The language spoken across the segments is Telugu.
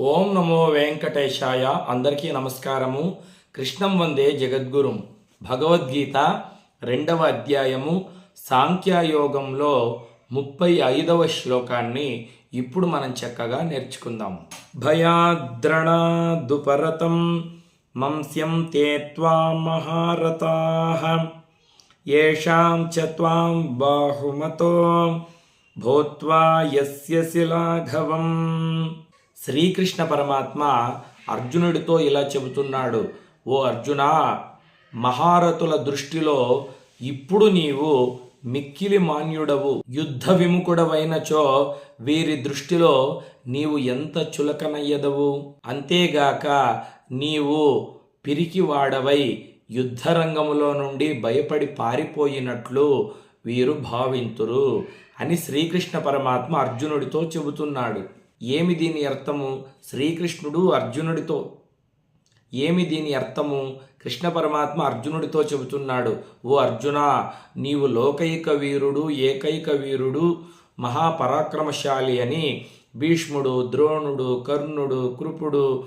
ఓం నమో వెంకటేశాయ. అందరికీ నమస్కారము. కృష్ణం వందే జగద్గురు. భగవద్గీత రెండవ అధ్యాయము. సాంఖ్యయోగంలో ముప్పై ఐదవ శ్లోకాన్ని ఇప్పుడు మనం చక్కగా నేర్చుకుందాం. భయాద్రణాదుపరతం మంస్యం తేత్వా మహారథా ఏషాం చత్వాం బాహుమతో భోత్వా యస్య శిలాఘవం. శ్రీకృష్ణ పరమాత్మ అర్జునుడితో ఇలా చెబుతున్నాడు ఓ అర్జున మహారథుల దృష్టిలో ఇప్పుడు నీవు మిక్కిలి మాన్యుడవు యుద్ధ విముఖుడవైనచో వీరి దృష్టిలో నీవు ఎంత చులకనయ్యదవు? అంతేగాక నీవు పిరికివాడవై యుద్ధరంగములో నుండి భయపడి పారిపోయినట్లు వీరు భావింతురు అని శ్రీకృష్ణ పరమాత్మ అర్జునుడితో చెబుతున్నాడు. ఏమి దీని అర్థము? శ్రీకృష్ణుడు అర్జునుడితో. ఏమి దీని అర్థము? కృష్ణ పరమాత్మ అర్జునుడితో చెబుతున్నాడు. ఓ అర్జున నీవు లోకైక వీరుడు ఏకైక వీరుడు మహాపరాక్రమశాలి అని భీష్ముడు ద్రోణుడు కర్ణుడు కృపుడు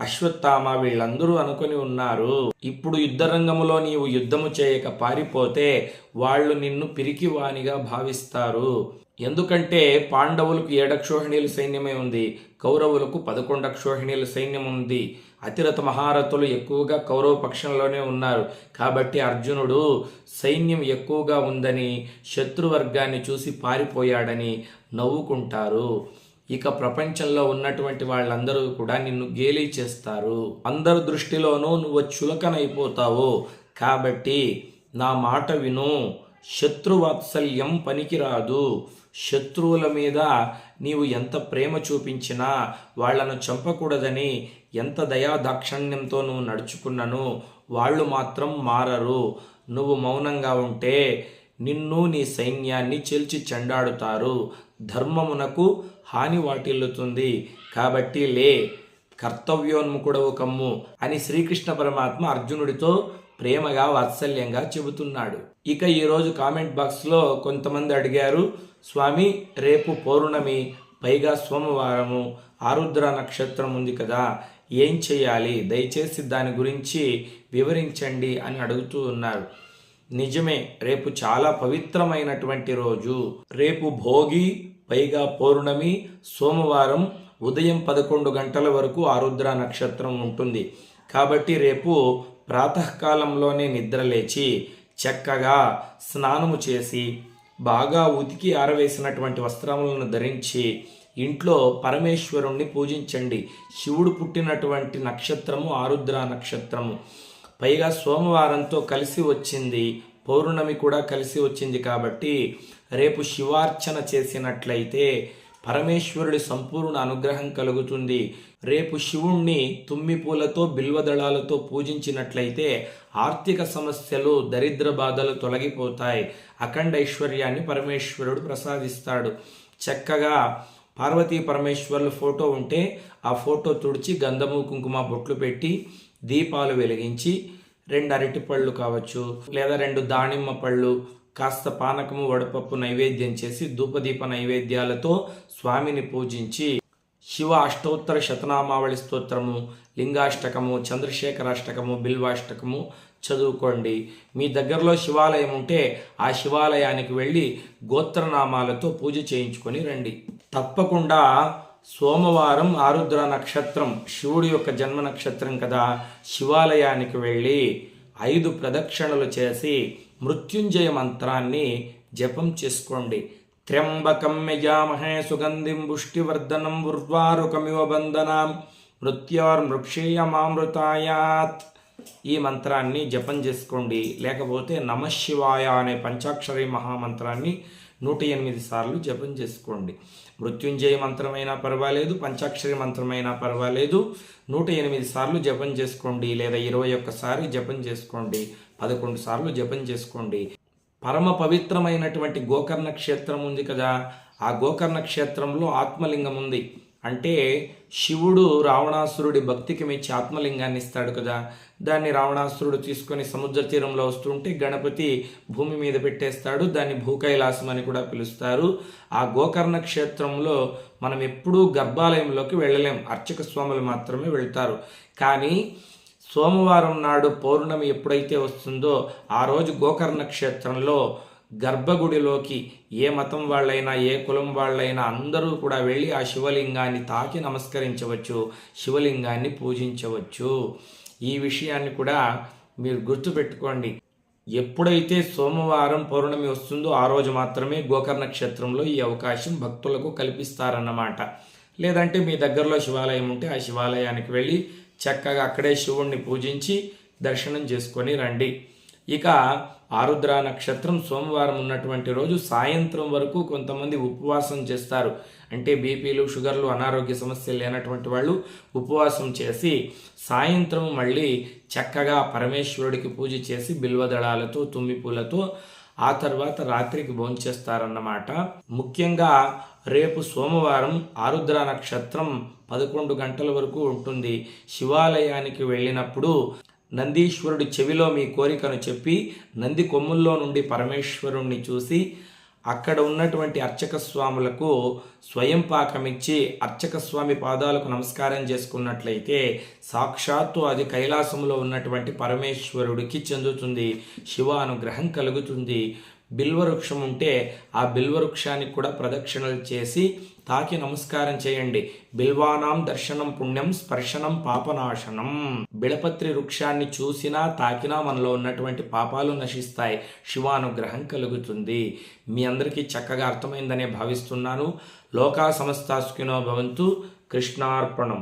అశ్వత్థామ వీళ్ళందరూ అనుకొని ఉన్నారు. ఇప్పుడు యుద్ధరంగములో నీవు యుద్ధము చేయక పారిపోతే వాళ్ళు నిన్ను పిరికివానిగా భావిస్తారు. ఎందుకంటే పాండవులకు ఏడక్షోహిణీల సైన్యమే ఉంది కౌరవులకు పదకొండు అక్షోహిణీల సైన్యం ఉంది. అతిరథ మహారథులు ఎక్కువగా కౌరవ పక్షంలోనే ఉన్నారు. కాబట్టి అర్జునుడు సైన్యం ఎక్కువగా ఉందని శత్రువర్గాన్ని చూసి పారిపోయాడని నవ్వుకుంటారు. ఇక ప్రపంచంలో ఉన్నటువంటి వాళ్ళందరూ కూడా నిన్ను గేలి చేస్తారు. అందరి దృష్టిలోనూ నువ్వు చులకనైపోతావు. కాబట్టి నా మాట విను. శత్రువాత్సల్యం పనికిరాదు. శత్రువుల మీద నీవు ఎంత ప్రేమ చూపించినా వాళ్ళను చంపకూడదని ఎంత దయా దాక్షణ్యంతో నువ్వు నడుచుకున్నను వాళ్ళు మాత్రం మారరు. నువ్వు మౌనంగా ఉంటే నిన్ను నీ సైన్యాన్ని చెల్చి చెండాడుతారు. ధర్మమునకు హాని వాటిల్లుతుంది. కాబట్టి లే కర్తవ్యోన్ముకుడవు కమ్ము అని శ్రీకృష్ణ పరమాత్మ అర్జునుడితో ప్రేమగా వాత్సల్యంగా చెబుతున్నాడు. ఇక ఈరోజు కామెంట్ బాక్స్లో కొంతమంది అడిగారు స్వామి రేపు పౌర్ణమి పైగా సోమవారము ఆరుద్ర నక్షత్రం ఉంది కదా ఏం చేయాలి దయచేసి దాని గురించి వివరించండి అని అడుగుతూ ఉన్నారు. నిజమే రేపు చాలా పవిత్రమైనటువంటి రోజు. రేపు భోగి పైగా పౌర్ణమి సోమవారం ఉదయం పదకొండు గంటల వరకు ఆరుద్ర నక్షత్రం ఉంటుంది. కాబట్టి రేపు ప్రాతకాలంలోనే నిద్రలేచి చక్కగా స్నానము చేసి బాగా ఉతికి ఆరవేసినటువంటి వస్త్రములను ధరించి ఇంట్లో పరమేశ్వరుణ్ణి పూజించండి. శివుడు పుట్టినటువంటి నక్షత్రము ఆరుద్ర నక్షత్రము. పైగా సోమవారంతో కలిసి వచ్చింది పౌర్ణమి కూడా కలిసి వచ్చింది కాబట్టి రేపు శివార్చన చేసినట్లయితే పరమేశ్వరుడి సంపూర్ణ అనుగ్రహం కలుగుతుంది. రేపు శివుణ్ణి తుమ్మి పూలతో బిల్వదళాలతో పూజించినట్లయితే ఆర్థిక సమస్యలు దరిద్ర బాధలు తొలగిపోతాయి. అఖండ ఐశ్వర్యాన్ని పరమేశ్వరుడు ప్రసాదిస్తాడు. చక్కగా పార్వతీ పరమేశ్వర్ల ఫోటో ఉంటే ఆ ఫోటో తుడిచి గంధము కుంకుమ బొట్లు పెట్టి దీపాలు వెలిగించి రెండు అరటి పళ్ళు కావచ్చు లేదా రెండు దానిమ్మ పళ్ళు కాస్త పానకము వడపప్పు నైవేద్యం చేసి ధూపదీప నైవేద్యాలతో స్వామిని పూజించి శివ అష్టోత్తర శతనామావళి స్తోత్రము లింగాష్టకము చంద్రశేఖరాష్టకము బిల్వాష్టకము చదువుకోండి. మీ దగ్గరలో శివాలయం ఉంటే ఆ శివాలయానికి వెళ్ళి గోత్రనామాలతో పూజ చేయించుకొని రండి. తప్పకుండా సోమవారం ఆరుద్ర నక్షత్రం శివుడి యొక్క జన్మ నక్షత్రం కదా శివాలయానికి వెళ్ళి ఐదు ప్రదక్షిణలు చేసి మృత్యుంజయ మంత్రాన్ని జపం చేసుకోండి. త్ర్యంబకం యజామహే సుగంధిం పుష్టివర్ధనం ఉర్వారుకమివ బంధనం మృత్యోర్మృక్షీయమామృతాయాత్ ఈ మంత్రాన్ని జపం చేసుకోండి. లేకపోతే నమశివాయ అనే పంచాక్షరి మహామంత్రాన్ని నూట ఎనిమిది సార్లు జపం చేసుకోండి. మృత్యుంజయ మంత్రమైనా పర్వాలేదు పంచాక్షరి మంత్రమైనా పర్వాలేదు. నూట ఎనిమిది సార్లు జపం చేసుకోండి లేదా ఇరవై ఒక్కసారి జపం చేసుకోండి. పదకొండు సార్లు జపం చేసుకోండి. పరమ పవిత్రమైనటువంటి గోకర్ణ క్షేత్రం ఉంది కదా ఆ గోకర్ణ క్షేత్రంలో ఆత్మలింగం ఉంది. అంటే శివుడు రావణాసురుడి భక్తికి మెచ్చి ఆత్మలింగాన్ని ఇస్తాడు కదా. దాన్ని రావణాసురుడు తీసుకొని సముద్ర తీరంలో వస్తుంటే గణపతి భూమి మీద పెట్టేస్తాడు. దాన్ని భూకైలాసం అని కూడా పిలుస్తారు. ఆ గోకర్ణ క్షేత్రంలో మనం ఎప్పుడూ గర్భాలయంలోకి వెళ్ళలేం. అర్చక స్వాములు మాత్రమే వెళ్తారు. కానీ సోమవారం నాడు పౌర్ణమి ఎప్పుడైతే వస్తుందో ఆ రోజు గోకర్ణ క్షేత్రంలో గర్భగుడిలోకి ఏ మతం వాళ్ళైనా ఏ కులం వాళ్ళైనా అందరూ కూడా వెళ్ళి ఆ శివలింగాన్ని తాకి నమస్కరించవచ్చు శివలింగాన్ని పూజించవచ్చు. ఈ విషయాన్ని కూడా మీరు గుర్తుపెట్టుకోండి. ఎప్పుడైతే సోమవారం పౌర్ణమి వస్తుందో ఆ రోజు మాత్రమే గోకర్ణ క్షేత్రంలో ఈ అవకాశం భక్తులకు కల్పిస్తారన్నమాట. లేదంటే మీ దగ్గరలో శివాలయం ఉంటే ఆ శివాలయానికి వెళ్ళి చక్కగా అక్కడే శివుణ్ణి పూజించి దర్శనం చేసుకొని రండి. ఇక ఆరుద్ర నక్షత్రం సోమవారం ఉన్నటువంటి రోజు సాయంత్రం వరకు కొంతమంది ఉపవాసం చేస్తారు. అంటే బీపీలు షుగర్లు అనారోగ్య సమస్యలు లేనటువంటి వాళ్ళు ఉపవాసం చేసి సాయంత్రం మళ్ళీ చక్కగా పరమేశ్వరుడికి పూజ చేసి బిల్వదళాలతో తుమ్మి పూలతో ఆ తర్వాత రాత్రికి భోంచేస్తారన్నమాట. ముఖ్యంగా రేపు సోమవారం ఆరుద్ర నక్షత్రం పదకొండు గంటల వరకు ఉంటుంది. శివాలయానికి వెళ్ళినప్పుడు నందీశ్వరుడి చెవిలో మీ కోరికను చెప్పి నంది కొమ్ముల్లో నుండి పరమేశ్వరుణ్ణి చూసి అక్కడ ఉన్నటువంటి అర్చక స్వాములకు స్వయం పాకమిచ్చి అర్చక స్వామి పాదాలకు నమస్కారం చేసుకున్నట్లయితే సాక్షాత్తు అది కైలాసంలో ఉన్నటువంటి పరమేశ్వరుడికి చెందుతుంది. శివ అనుగ్రహం కలుగుతుంది. బిల్వవృక్షం ఉంటే ఆ బిల్వవృక్షానికి కూడా ప్రదక్షిణలు చేసి తాకి నమస్కారం చేయండి. బిల్వానాం దర్శనం పుణ్యం స్పర్శనం పాపనాశనం. బిళపత్రి వృక్షాన్ని చూసినా తాకినా మనలో ఉన్నటువంటి పాపాలు నశిస్తాయి. శివానుగ్రహం కలుగుతుంది. మీ అందరికీ చక్కగా అర్థమైందనే భావిస్తున్నాను. లోకా సమస్తాస్కినో భవంతు కృష్ణార్పణం.